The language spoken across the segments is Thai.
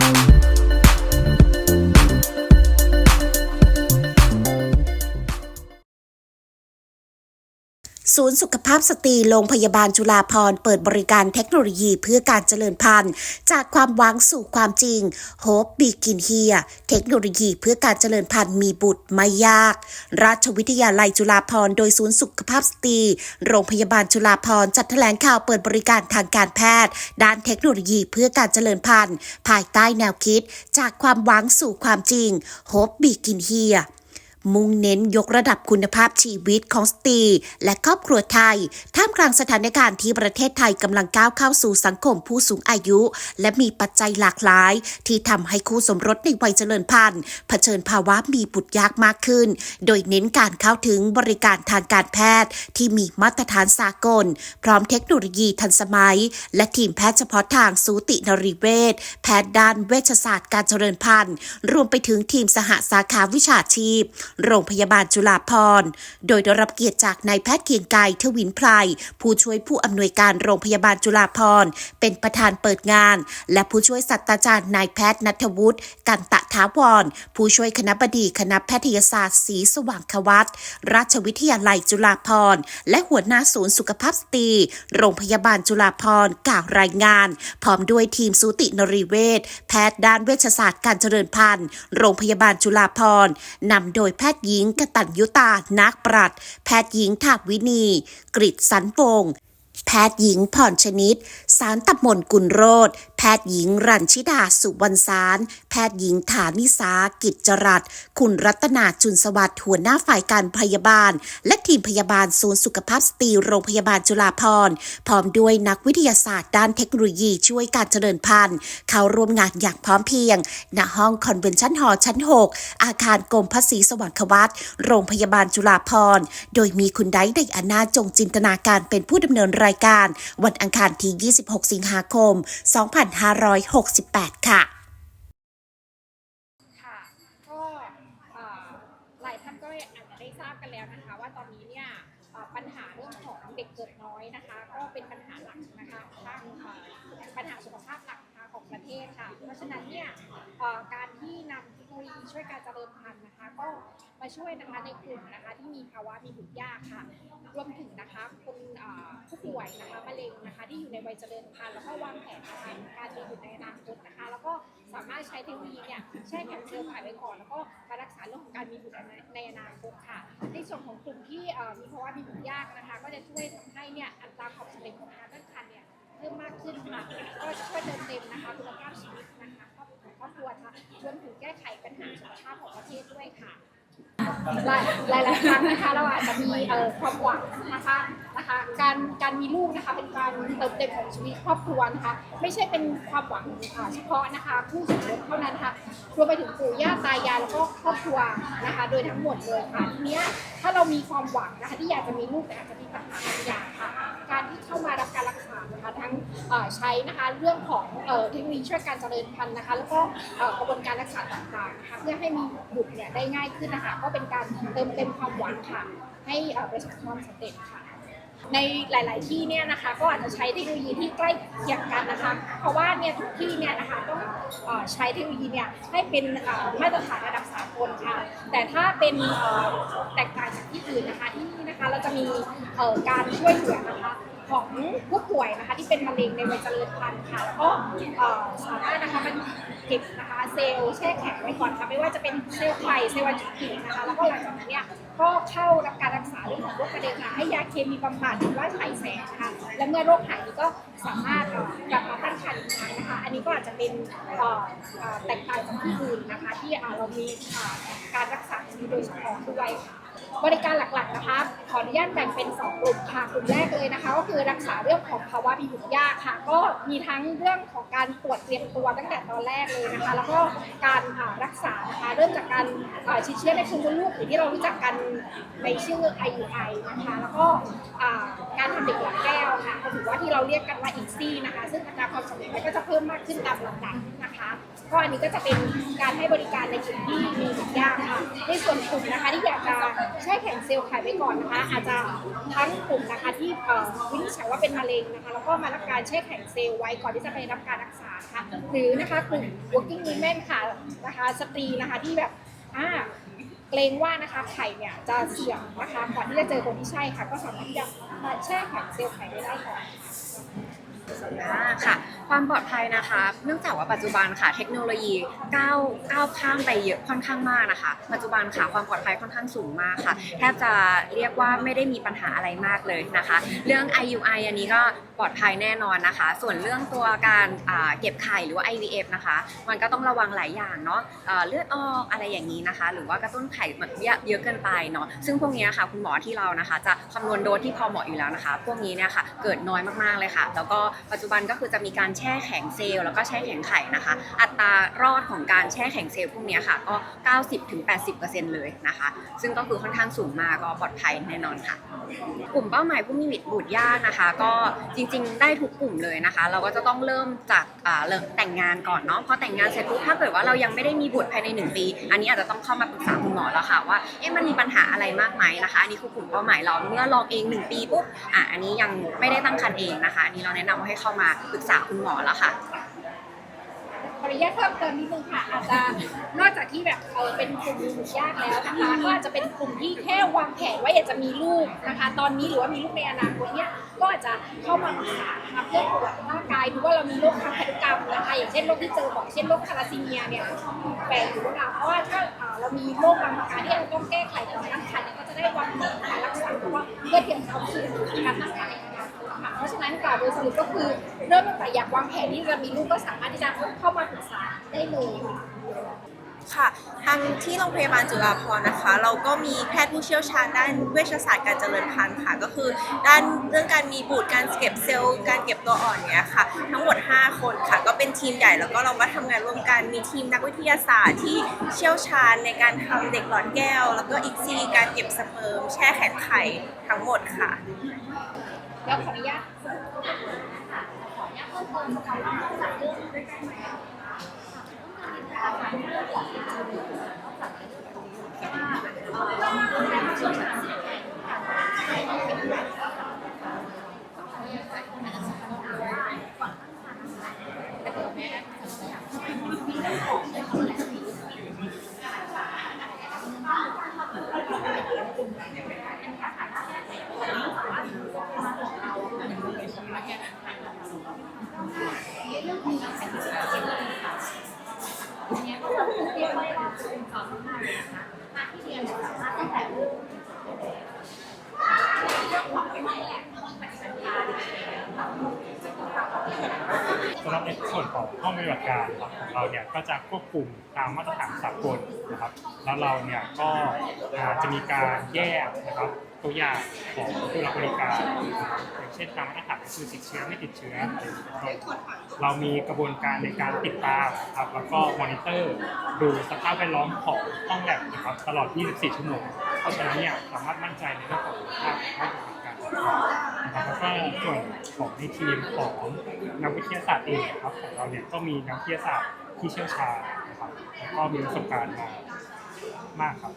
Bye. ศูนย์สุขภาพสตรีโรงพยาบาลจุฬาภรณ์เปิดบริการเทคโนโลยีเพื่อการเจริญพันธุ์ จากความหวังสู่ความจริง Hope Begin Here เทคโนโลยีเพื่อการเจริญพันธุ์มีบุตรไม่ยาก ราชวิทยาลัยจุฬาภรณ์โดยศูนย์สุขภาพสตรีโรงพยาบาลจุฬาภรณ์จัดแถลงข่าวเปิดบริการทางการแพทย์ ด้านเทคโนโลยีเพื่อการเจริญพันธุ์ ภายใต้แนวคิด จากความหวังสู่ความจริง Hope Begin Here มุ่งเน้นยกระดับคุณภาพชีวิตของสตรีและครอบครัวไทยามกลางสถานการณ์ที่ประเทศไทยกำลังก้าวเข้าสู่สังคมผู้สูงอายุ และมีปัจจัยหลากหลาย ที่ทำให้คู่สมรสในวัยเจริญพันธุ์เผชิญภาวะมีบุตรยากมากขึ้น โดยเน้นการเข้าถึงบริการทางการแพทย์ ที่มีมาตรฐานสากล พร้อมเทคโนโลยีทันสมัย และทีมแพทย์เฉพาะทางสูตินรีเวชแพทย์ด้านเวชศาสตร์การเจริญพันธุ์รวมไปถึงทีมสหสาขาวิชาชีพ โรงพยาบาลจุฬาภรณ์ โดยได้รับเกียรติจากนายแพทย์เกียงไกรทวินไพรผู้ช่วยผู้อำนวยการโรงพยาบาลจุฬาภรณ์เป็นประธานเปิดงาน และผู้ช่วยศาสตราจารย์นายแพทย์นัทวุฒิกันตะท้าวร ผู้ช่วยคณะบดีคณะแพทยศาสตร์ศรีสว่างควัตราชวิทยาลัยจุฬาภรณ์และหัวหน้าศูนย์สุขภาพสตรีโรงพยาบาลจุฬาภรณ์กล่าวรายงาน พร้อมด้วยทีมสูตินรีเวชแพทย์ด้านเวชศาสตร์การเจริญพันธุ์ โรงพยาบาลจุฬาภรณ์นำโดยแพทย์หญิงกตัญยุตานักปรัชแพทย์หญิงถาบวินีกริตสันวงศ์แพทย์หญิงผ่อนชนิด สารตับมนกุลโรธ ทย์หญิงรัญชิดาสุวรรณสาร แพทย์หญิงฐานิสากิจจรัตคุณรัตนาจุนสวัสดิ์หัวหน้าฝ่ายการพยาบาล และทีมพยาบาลศูนย์สุขภาพสตรีโรงพยาบาลจุฬาภรณ์พร้อมด้วยนักวิทยาศาสตร์ด้านเทคโนโลยีช่วยการเจริญพันธุ์ เข้าร่วมงานอย่างพร้อมเพรียง ณห้องคอนเวนชั่นฮอลล์ชั้น 6 อาคารกรมพระศรีสว่างควัตโรงพยาบาลจุฬาภรณ์โดยมีคุณไดในอนาจงจินตนาการเป็นผู้ดำเนินรายการ วันอังคารที่ 26 สิงหาคม 2568ค่ะค่ะก็เอ่อหลายท่านก็อาจจะได้ทราบกันแล้วนะคะ ว่าตอนนี้เนี่ยเอ่อปัญหาเรื่องของเด็กเกิดน้อยนะคะ ก็เป็นปัญหาหลักนะคะทางเอ่อปัญหาสุขภาพหลักนะคะของประเทศค่ะ เพราะฉะนั้นเนี่ยการที่นำเทคโนโลยีช่วยการเจริญพันธุ์นะคะ ก็มาช่วยนะคะในกลุ่มนะคะที่มีภาวะมีบุตรยากค่ะ รวมถึงนะคะคนผู้ป่วยนะคะมะเร็งนะคะที่อยู่ในวัยเจริญพันธุ์แล้วก็วางแผนนะคะการมีบุตรในอนาคตนะคะ แล้วก็สามารถใช้เทคโนโลยีเนี่ยแช่แข็งเซลล์ผ่านไว้ก่อนแล้วก็มารักษาเรื่องของการมีบุตรในอนาคตค่ะ ในส่วนของกลุ่มที่มีภาวะมีบุตรยากนะคะ ก็จะช่วยทำให้เนี่ยอัตราความสำเร็จของการตั้งครรภ์เนี่ย เพิ่มมากขึ้นค่ะก็จะช่วยเติมเต็มนะคะคุณภาพชีวิตนะคะครอบครัวครอบครัวค่ะรวมถึงแก้ไขปัญหาสุขภาพของประเทศด้วยค่ะ หลายหลายหลายครั้งนะคะเราอาจจะมีเอ่อความหวังนะคะนะคะ การการมีลูกนะคะเป็นการเติมเต็มของชีวิตครอบครัวนะคะไม่ใช่เป็นความหวังอ่าเฉพาะนะคะผู้สูงอายุเท่านั้นนะคะรวมไปถึงปู่ย่าตายายแล้วก็ครอบครัวนะคะ โดยทั้งหมดเลยค่ะทีเนี้ยถ้าเรามีความหวังนะคะที่อยากจะมีลูกแต่อาจจะมีปัญหาบางอย่างค่ะ การที่เข้ามารับการรักษา ใช้นะคะเรื่องของเทคโนโลยีช่วยการเจริญพันธุ์นะคะ แล้วก็กระบวนการรักษาต่างๆนะคะเพื่อให้มีบุตรเนี่ยได้ง่ายขึ้นนะคะก็เป็นการเติมเต็มความหวังค่ะ ให้ประสบความสำเร็จค่ะในหลาย ๆ ที่เนี่ยนะคะก็อาจจะใช้เทคโนโลยีที่ใกล้เคียงกันนะคะ เพราะว่าเนี่ยทุกที่เนี่ยนะคะต้องอใช้เทคโนโลยีเนี่ยให้เป็นมาตรฐานระดับสากลค่ะ แต่ถ้าเป็นแตกต่างจากที่อื่นนะคะที่นี่นะคะเราจะมีการช่วยเหลือนะคะ ของผู้ป่วยนะคะที่เป็นมะเร็งในวัยเจริญพันธุ์ค่ะแล้วก็สามารถนะคะมันเก็บนะคะเซลล์แช่แข็งไว้ก่อนค่ะไม่ว่าจะเป็นเซลล์ไข่เซลล์วัณจุนะคะแล้วก็หลังจากนั้นเนี่ยก็เข้ารับการรักษาเรื่องของโรคมะเร็งค่ะให้ยาเคมีบำบัดหรือว่าฉายแสงนะคะและเมื่อโรคหายก็สามารถกลับมาตั้งครรภ์อีกครั้งนะคะ อันนี้ก็อาจจะเป็นแตกต่างจากที่อื่นนะคะ ที่เรามีการรักษาชีวิตโดยเฉพาะด้วยค่ะ บริการหลักๆนะคะ ขออนุญาตแบ่งเป็น 2 กลุ่มค่ะ กลุ่มแรกเลยนะคะ ก็คือรักษาเรื่องของภาวะมีบุตรยากค่ะ ก็มีทั้งเรื่องของการตรวจเตรียมตัวตั้งแต่ตอนแรกเลยนะคะ แล้วก็การรักษานะคะ เริ่มจากการฉีดเชื้อในภูมิมดลูกหรือที่เรารู้จักกันในชื่อ IUI นะคะ แล้วก็การทำเด็กหลังแก้วค่ะหรือว่าที่เราเรียกกันว่าอีซี่นะคะ ซึ่งอัตราความสำเร็จก็จะเพิ่มมากขึ้นตามลำดับนะคะก็อันนี้ก็จะเป็นการให้บริการในกลุ่มที่มีบุตรยาค่ะในส่วนกลุ่มนะคะที่อยากจะแช่แข็งเซลล์ไข่ไว้ก่อนนะคะ อาจจะทั้งกลุ่มนะคะที่วินิจฉัยว่าเป็นมะเร็งนะคะ แล้วก็มารับการแช่แข็งเซลล์ไว้ก่อนที่จะไปรับการรักษาค่ะหรือนะคะกลุ่ม working women ค่ะนะคะสตรีนะคะที่แบบอ่า เกรงว่านะคะไข่เนี่ยจะเสี่ยงนะคะก่อนที่จะเจอคนที่ใช่ค่ะ ก็สามารถที่จะมาแช่แข็งเซลล์ไข่ไว้ได้ก่อนอ่าค่ะความปลอดภัยนะคะ เนื่องจากว่าปัจจุบันค่ะเทคโนโลยีก้าวก้าวข้ามไปเยอะค่อนข้างมากนะคะ ปัจจุบันค่ะความปลอดภัยค่อนข้างสูงมากค่ะแทบจะเรียกว่าไม่ได้มีปัญหาอะไรมากเลยนะคะ เรื่อง IUI อันนี้ก็ปลอดภัยแน่นอนนะคะ ส่วนเรื่องตัวการเก็บไข่หรือว่า IVF นะคะ มันก็ต้องระวังหลายอย่างเนาะเลือดออกอะไรอย่างนี้นะคะ หรือว่ากระตุ้นไข่มันเยอะเกินไปเนาะซึ่งพวกนี้ค่ะคุณหมอที่เรานะคะ จะคำนวณโดสที่พอเหมาะอยู่แล้วนะคะ พวกนี้เนี่ยค่ะเกิดน้อยมากๆเลยค่ะ แล้วก็ปัจจุบันก็คือจะมีการแช่แข็งเซลล์แล้วก็แช่แข็งไข่นะคะ อัตรารอดของการแช่แข็งเซลล์พวกนี้ค่ะ ก็ 90-80%เลยนะคะ ซึ่งก็คือค่อนข้างสูงมากก็ปลอดภัยแน่นอนค่ะ กลุ่มเป้าหมายผู้มีบุตรยากนะคะ ก็จริงๆ ได้ทุกกลุ่มเลยนะคะ เราก็จะต้องเริ่มจากเริ่มแต่งงานก่อนเนาะพอแต่งงานเสร็จปุ๊บถ้าเกิดว่าเรายังไม่ได้มีบุตรภายใน 1 ปี อันนี้อาจจะต้องเข้ามาปรึกษาคุณหมอแล้วค่ะว่าเอ๊ะมันมีปัญหาอะไรมากไหมนะคะอันนี้คือกลุ่มเป้าหมายเราเมื่อลองเอง 1 ปีปุ๊บอะอันนี้ยังไม่ได้ตั้งครรภ์เองนะคะอันนี้เราแนะนำว่าให้เข้ามาปรึกษาคุณหมอแล้วค่ะ ขออนุญาตเพิ่มเติมนิดนึงค่ะ อาจจะนอกจากที่แบบเออเป็นกลุ่มมีบุตรยากแล้วนะคะก็อาจจะเป็นกลุ่มที่แค่วางแผนว่าอยากจะมีลูกนะคะ ตอนนี้หรือว่ามีลูกในอนาคตเนี่ยก็อาจจะเข้ามาปรึกษานะคะเพื่อตรวจร่างกายดูว่าเรามีโรคทางพันธุกรรมนะคะอย่างเช่นโรคที่เจอบอกเช่นโรคทาราซีเมียเนี่ยแฝงอยู่หรือเปล่าเพราะว่าถ้าเอ่อเรามีโรคบางประการที่เราต้องแก้ไขตอนตั้งครรภ์เนี่ยก็จะได้วางแผนการรักษาเพราะว่าเพื่อเตรียมพร้อมสู่การตั้งครรภ์ สรุปก็คือเริ่มตั้งแต่อยากวางแผนที่จะมีลูกก็สามารถที่จะเข้ามาปรึกษาได้เลยค่ะค่ะทางที่โรงพยาบาลจุฬาภรณ์นะคะ เราก็มีแพทย์ผู้เชี่ยวชาญด้านเวชศาสตร์การเจริญพันธุ์ค่ะ ก็คือด้านเรื่องการมีบุตรการเก็บเซลล์การเก็บตัวอ่อนเนี้ยค่ะ ทั้งหมด 5 คนค่ะ ก็เป็นทีมใหญ่แล้วก็เราก็ทำงานร่วมกันมีทีมนักวิทยาศาสตร์ที่เชี่ยวชาญในการทำเด็กหลอดแก้ว แล้วก็อีกซีการเก็บสเปิร์มแช่แข็งไข่ทั้งหมดค่ะ แล้วขออนุญาต ขออนุญาตเพิ่มเติมนะคะว่าจากเรื่องด้วยกันไหม สำหรับในส่วนของห้องปฏิบัติการของเราเนี่ยก็จะควบคุมตามมาตรฐานสากลนะครับ แล้วเราเนี่ยก็อ่าจะมีการแยกนะครับตัวอย่างของผู้รับบริการอย่างเช่นตามมาตรฐานคือติดเชื้อไม่ติดเชื้ออะไรอย่างเงี้ยเรามีกระบวนการในการติดตามครับแล้วก็มอนิเตอร์ดูสภาพแวดล้อมของห้องแลบนะครับตลอด 24 ชั่วโมง เพราะฉะนั้นเนี่ยสามารถมั่นใจในเรื่องของคุณภาพของห้องปฏิบัติการนะครับแล้วก็ส่วนของในทีมของนักวิทยาศาสตร์เองนะครับของเราเนี่ยก็มีนักวิทยาศาสตร์ที่เชี่ยวชาญนะครับแล้วก็มีประสบการณ์มามากครับ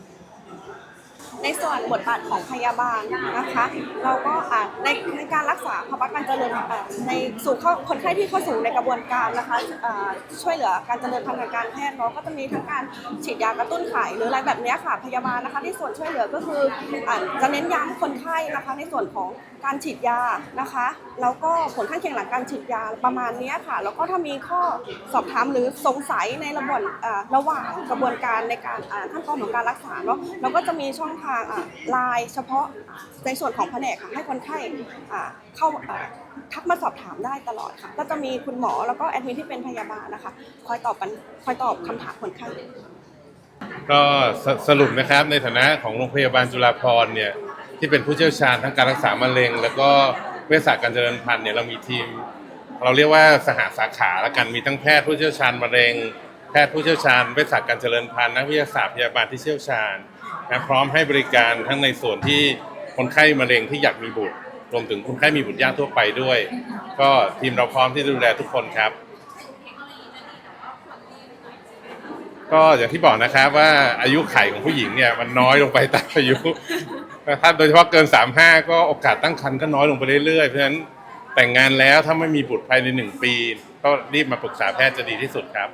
ในส่วนบทบาทของพยาบาลนะคะ เราก็อ่าในในการรักษาภาวะการเจริญอ่าในสู่เข้าคนไข้ที่เข้าสู่ในกระบวนการนะคะอ่าช่วยเหลือการเจริญทางการแพทย์เนาะก็จะมีทั้งการฉีดยากระตุ้นไข่หรืออะไรแบบเนี้ยค่ะพยาบาลนะคะที่ส่วนช่วยเหลือก็คืออ่าจะเน้นย้ำคนไข้นะคะ ในส่วนของการฉีดยานะคะแล้วก็ผลข้างเคียงหลังการฉีดยาประมาณนี้ค่ะ แล้วก็ถ้ามีข้อสอบถามหรือสงสัยในระบวนระหว่างกระบวนการในการอ่าขั้นตอนของการรักษาเนาะเราก็จะมีช่องทางอ่าไลน์เฉพาะในส่วนของแผนกค่ะให้คนไข้เข้าทักมาสอบถามได้ตลอดค่ะ ก็จะมีคุณหมอแล้วก็แอดมินที่เป็นพยาบาลนะคะคอยตอบปัญคอยตอบคำถามคนไข้ก็สรุปนะครับในฐานะของโรงพยาบาลจุฬาภรณ์เนี่ยที่เป็นผู้เชี่ยวชาญทั้งการรักษามะเร็ง แล้วก็เวชศาสตร์การเจริญพันธุ์เนี่ยเรามีทีม เราเรียกว่าสหสาขาล้วกันมีทั้งแพทย์ผู้เชี่ยวชาญมะเร็ง แพทย์ผู้เชี่ยวชาญเวชศาสตร์การเจริญพันธุ์นักวิทยาศาสตร์พยาบาลที่เชี่ยวชาญ นะพร้อมให้บริการทั้งในส่วนที่คนไข้มะเร็งที่อยากมีบุตร รวมถึงคนไข้มีบุตรยากทั่วไปด้วย ก็ทีมเราพร้อมที่จะดูแลทุกคนครับ ก็อย่างที่บอกนะครับว่าอายุไขของผู้หญิงเนี่ยมันน้อยลงไปตามอายุถ้าโดยเฉพาะเกิน 35 ก็โอกาสตั้งครรภ์ก็น้อยลงไปเรื่อยๆ เพราะฉะนั้นแต่งงานแล้วถ้าไม่มีบุตรภายในหนึ่งปี ก็รีบมาปรึกษาแพทย์จะดีที่สุดครับ